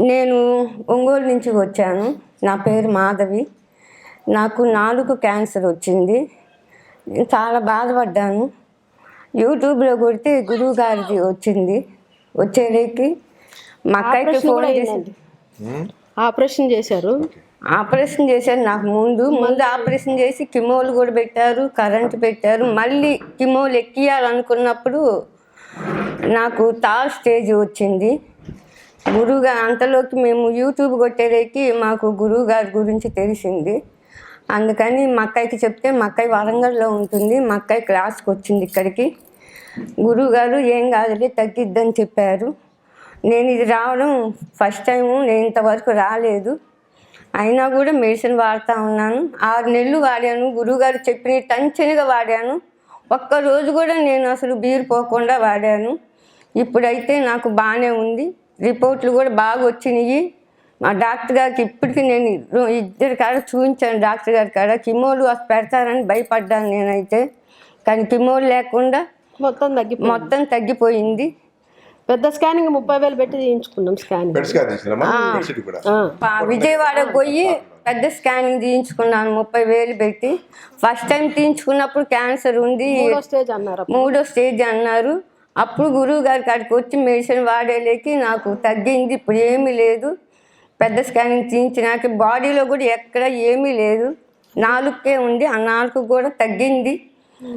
నేను ఒంగోలు నుంచి వచ్చాను. నా పేరు మాధవి. నాకు నాలుగు క్యాన్సర్ వచ్చింది. నేను చాలా బాధపడ్డాను. యూట్యూబ్లో కొడితే గురువు గారిది వచ్చింది. వచ్చేటికి మా ఆపరేషన్ ఫోన్ ఆపరేషన్ చేశారు. ఆపరేషన్ చేశారు నాకు ముందు. ముందు ఆపరేషన్ చేసి కిమోలు కూడా పెట్టారు కరెంట్ పెట్టారు. మళ్ళీ కిమోలు ఎక్కియాలనుకున్నప్పుడు నాకు థర్డ్ స్టేజ్ వచ్చింది. గురువుగా అంతలోకి మేము యూట్యూబ్ కొట్టేదకి మాకు గురువు గారి గురించి తెలిసింది. అందుకని మా అక్కయ్యకి చెప్తే మా అక్కయ్య వరంగల్లో ఉంటుంది. మా అక్కయ్య క్లాస్కి వచ్చింది ఇక్కడికి. గురువు గారు ఏం కాదులే తగ్గిద్దని చెప్పారు. నేను ఇది రావడం ఫస్ట్ టైము నేను ఇంతవరకు రాలేదు. అయినా కూడా మెడిసిన్ వాడుతూ ఉన్నాను. ఆరు నెలలు వాడాను. గురువుగారు చెప్పిన టంచనిగా వాడాను. ఒక్క రోజు కూడా నేను అసలు బీరు పోకుండా వాడాను. ఇప్పుడైతే నాకు బాగానే ఉంది. రిపోర్ట్లు కూడా బాగా వచ్చినాయి. మా డాక్టర్ గారికి ఇప్పటికీ నేను ఇద్దరు- కాడ చూపించాను. డాక్టర్ గారి కాడ కిమోలు అసలు పెడతారని భయపడ్డాను నేనైతే. కానీ కిమోలు లేకుండా మొత్తం తగ్గిపోయింది. మొత్తం తగ్గిపోయింది. పెద్ద స్కానింగ్ ముప్పై వేలు పెట్టి చేయించుకున్నాం స్కానింగ్. విజయవాడకు పోయి పెద్ద స్కానింగ్ తీయించుకున్నాను ముప్పై వేలు పెట్టి. ఫస్ట్ టైం తీయించుకున్నప్పుడు క్యాన్సర్ ఉంది. మూడో స్టేజ్ అన్నారు మూడో స్టేజ్ అన్నారు. అప్పుడు గురువు గారి కాడికి వచ్చి మెడిసిన్ వాడేలేకి నాకు తగ్గింది ఇప్పుడు ఏమీ లేదు. పెద్ద స్కానింగ్ తీయించినాక బాడీలో కూడా ఎక్కడ ఏమీ లేదు. నాలుగుకే ఉంది ఆ నాలుగు కూడా తగ్గింది.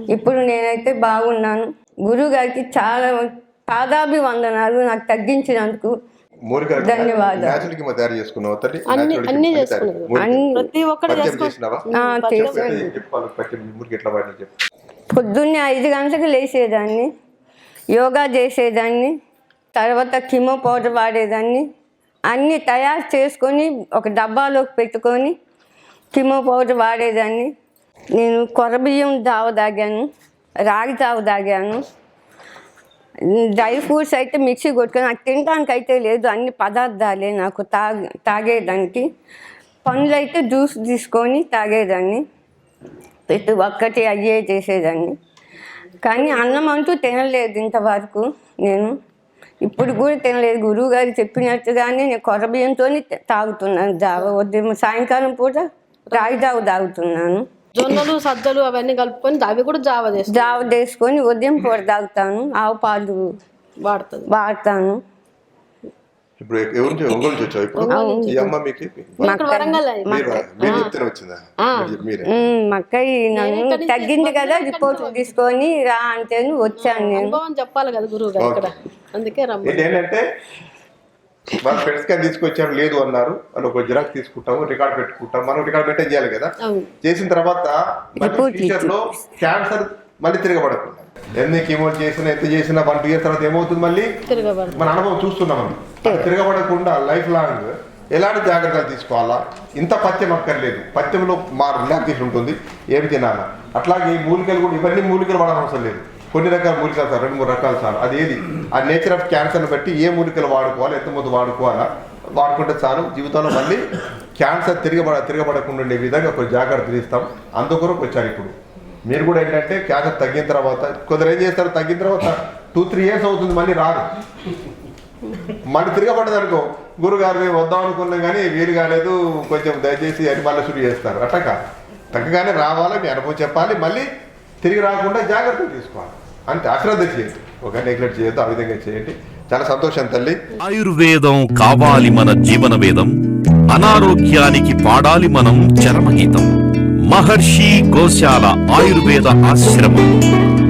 ఇప్పుడు నేనైతే బాగున్నాను. గురువు గారికి చాలా పాదాభివందనాలు నాకు తగ్గించినందుకు ధన్యవాదాలు. పొద్దున్నే ఐదు గంటలకు లేచేదాన్ని. యోగా చేసేదాన్ని తర్వాత కిమో పౌడర్ వాడేదాన్ని అన్నీ తయారు చేసుకొని ఒక డబ్బాలోకి పెట్టుకొని కిమో పౌడర్ వాడేదాన్ని. నేను కొరబియ్యం దావ తాగాను రాగి జావ తాగాను. డ్రై ఫ్రూట్స్ అయితే మిక్సీ కొట్టుకొని నాకు తినడానికి అయితే లేదు అన్ని పదార్థాలే నాకు తాగే తాగేదానికి. పండ్లు అయితే జ్యూస్ తీసుకొని తాగేదాన్ని. ప్రతి ఒక్కటి అయ్యే చేసేదాన్ని. కానీ అన్నం అంటూ తినలేదు ఇంతవరకు నేను. ఇప్పుడు కూడా తినలేదు. గురువు గారు చెప్పినట్టుగానే నేను కొర్ర బియ్యంతో తాగుతున్నాను. జావ ఉదయం సాయంకాలం పూట రాగి జావ తాగుతున్నాను. జొన్నలు సజ్జలు అవన్నీ కలుపుకొని అవి కూడా జావ చేస్తాం జావ తీసుకొని ఉదయం పూట తాగుతాను. ఆవు పాలు వాడుతుంది వాడతాను. ఇప్పుడు ఎవరి నుంచి ఒంగోలు వచ్చావు ఇప్పుడు? ఈ అమ్మ మీకు. మీరు? చెప్తేనే వచ్చిందా? మీరు. నన్ను తగ్గింది కదా రిపోర్ట్ తీసుకొని రా అంటే వచ్చాను నేను. అనుభవం చెప్పాలి కదా గురువు గారు ఇక్కడ. అందుకే రమ్మ ఏంటి ఏంటంటే వాళ్ళు ఫ్రెండ్స్ కానీ తీసుకొచ్చారు లేదు అన్నారు. వాళ్ళు ఒక జిరాక్స్ తీసుకుంటాము రికార్డ్ పెట్టుకుంటాం మనం రికార్డ్ మెయింటైన్ చేయాలి కదా. చేసిన తర్వాత ఫ్యూచర్లో క్యాన్సర్ మళ్ళీ తిరగబడకుండా. ఎన్ని కీమో చేసినా ఎంత చేసినా వన్ టూ ఇయర్స్ తర్వాత ఏమవుతుంది మళ్ళీ? మన అనుభవం చూస్తున్నాం తిరగబడకుండా లైఫ్ లాంగ్ ఎలాంటి జాగ్రత్తలు తీసుకోవాలా? ఇంత పథ్యం అక్కర్లేదు. పథ్యంలో మా రిలాక్సేషన్ ఉంటుంది. ఏమి తినాలా? అట్లాగే ఈ మూలికలు కూడా ఇవన్నీ మూలికలు వాడడం అవసరం లేదు. కొన్ని రకాల మూలికలు సార్ రెండు మూడు రకాలు సార్. అది ఏది? ఆ నేచర్ ఆఫ్ క్యాన్సర్ని బట్టి ఏ మూలికలు వాడుకోవాలి ఎంత మంది వాడుకోవాలా? వాడుకుంటే చాలు. జీవితంలో మళ్ళీ క్యాన్సర్ తిరగబడ తిరగబడకుండా ఉండే విధంగా కొన్ని జాగ్రత్తలు ఇస్తాం అందుకొరకు వచ్చారు ఇప్పుడు. మీరు కూడా ఏంటంటే క్యాన్సర్ తగ్గిన తర్వాత కొందరు ఏం చేస్తారు? తగ్గిన తర్వాత టూ త్రీ ఇయర్స్ అవుతుంది మళ్ళీ రాదు. మళ్ళీ తిరగబడ్డది అనుకో గురుగారు మేము వద్దాం అనుకున్నాం కానీ వీలు కాలేదు కొంచెం దయచేసి అని మళ్ళీ శురు చేస్తారు. అట్లా కాదు. తగ్గగానే రావాలి మీ అనుభవం చెప్పాలి మళ్ళీ తిరిగి రాకుండా జాగ్రత్తలు తీసుకోవాలి. అంతే అశ్రద్ధ చేయండి. ఒక నెగ్లెక్ట్ చేయొద్దు ఆ విధంగా చేయండి. చాలా సంతోషం తల్లి. ఆయుర్వేదం కావాలి మన జీవన వేదం అనారోగ్యానికి పాడాలి మనం చరమగీతం. మహర్షి గోశాల ఆయుర్వేద ఆశ్రమం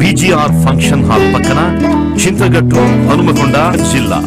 బీజీఆర్ ఫంక్షన్ హాల్ పక్కన చింతగట్టు హనుమకొండ జిల్లా